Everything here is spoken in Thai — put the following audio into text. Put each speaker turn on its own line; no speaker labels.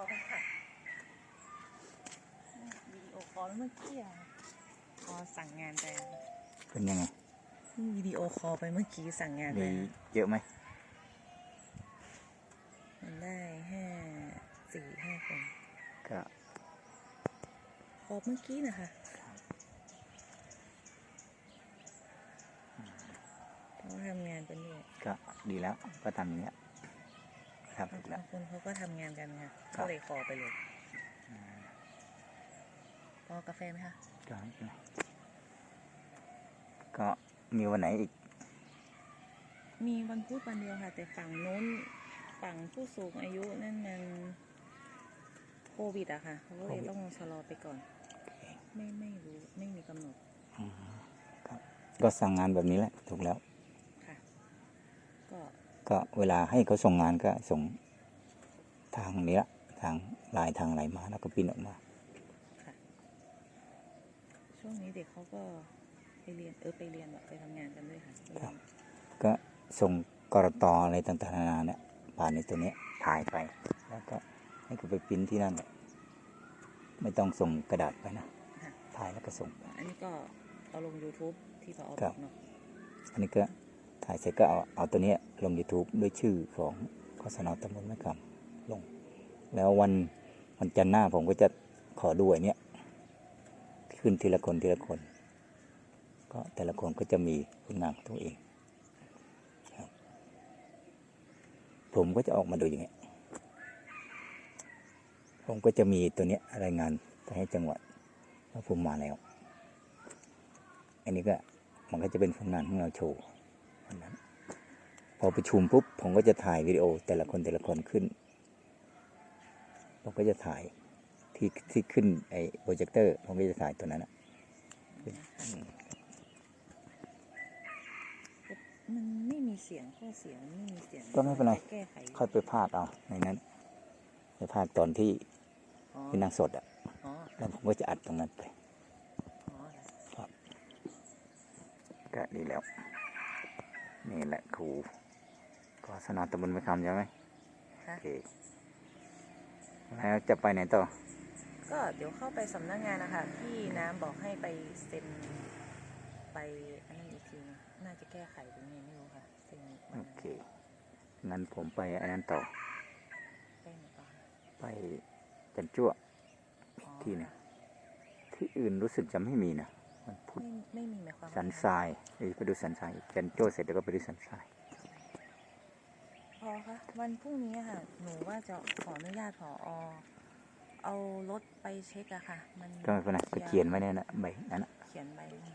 อกันค่ะวีดีโอคอลเมื่อกี้อะพอสั่งงานไง
เป็นยังไง
วีดีโอคอลไปเมื่อกี้สั่งงานแปดี
เยอะไหม
มันได้ห้าสี่ห้าคน
ก็
คอเมื่อกี้นะคะเขาทำงานเป็นด้วย
ก็ดีแล้วก็ทำอย่างเงี้ย ครับถูกแล้
บาวงคนเขาก็ทำงานกันค่ะ
ครั
ก็
บ
เลยคอลไปเลยพอกาแฟไหมคะ
ก็ไม่เป็นไรก็มีวันไหนอีก
มีวันพุธวันเดียวค่ะ แต่ฝั่งนู้นฝั่งผู้สูงอายุนั่นมันโควิดอะค่ะเขาก็เลยต้องชะลอไปก่อน ไม่ไม่รู้ไม่มีกำหนด
ก็สั่งงานแบบนี้แหละ ถูกแล้ว
ค่ะก็
ก็เวลาให้เขาส่งงานก็ส่งทางนี้ละทางไลายทางไหลมาแล้วก็พิมพ์ออกมา
ค่ะช่วงนี้เด็กเขาก็ไปเรียนเออไปเรียนแบบไปทำงานกันด้วยค่ะ
ครับก็ส่งกรตออะไรต่างๆนานาเนี่ยผ่านในตัวเนี้ยถ่ายไป แล้วก็ให้เขาไปพิมพ์ที่นั่นแหละไม่ต้องส่งกระดาษไปนะ
ค่ะ
ถ่ายแล้วก็ส่งไป
อันนี้ก็เอาลง YouTube ที่พอ
ครับ
อบกเนาะ
อันนี้ก็ ถ่ายเสร็จก็เอาเอาตัวนี้ลง YouTube ด้วยชื่อของกศนอตำบลแม่กำลง แล้ววันวันจันทร์หน้าผมก็จะขอดูไอ้เนี้ยขึ้นทีละคนทีละคน ก็แต่ละคนก็จะมีผลงานตัวเองผมก็จะออกมาดูอย่างเงี้ย ผมก็จะมีตัวเนี้ยรายงานไปให้จังหวัดว่าผมมาแล้ว อันนี้ก็มันก็จะเป็นผลงานของเราโชว์ วันนั้น พอประชุมปุ๊บผมก็จะถ่ายวิดีโอแต่ละคนแต่ละคนขึ้น ผมก็จะถ่ายที่ที่ขึ้นไอ้โปรเจคเตอร์ผมก็จะถ่ายตัวนั้นอะ
มันไม่มีเสียงข้อเสียงไม่มีเสียง
ก็ไม่เป็นไร
แก้ไข
ค่อยไปพากย์เอาในนั้นไปพากย์ตอนที่
อ๋อ
ที่นั่งสดอะ
อ๋อ
แล้วผมก็จะอัดตรงนั้นไป
อ๋อค่ะ
ก็ดีแล้ว นี่แหละครูก็สนาตำบลไม่คำใช่ไหม
ค่ะ
โอเคแล้วจะไปไหนต่อ
ก็เดี๋ยวเข้าไปสำนักงานนะคะที่น้ำบอกให้ไปเซ็นไปอันนั้นอีกทีนึงน่าจะแก้ไขหรือไงไม่รู้ค่ะเซ็นวัน
โอ
นั้น
เค งั้นผมไปอันนั้นต่อ
ไปไหนต่อ
ไปจันจ้ว
อ๋อ
ที่หนึงที่อื่นรู้สึกจะไม่มีนะ มันพุธ
ไม่ไม่มีหมายความว่า
สันทรายเอ้ยไปดูสันทรายอีกจันจ้วเสร็จแล้วก็ไปดูสันทราย
พอคะวันพรุ่งนี้อะค่ะ หนูว่าจะขออนุญาตผอเอารถไปเช็คอะค่ะ มัน
ก็ไม่เป็นไรก็เขียนไว้เนี่ยนะใบนั้นนะ
เขียนใบให้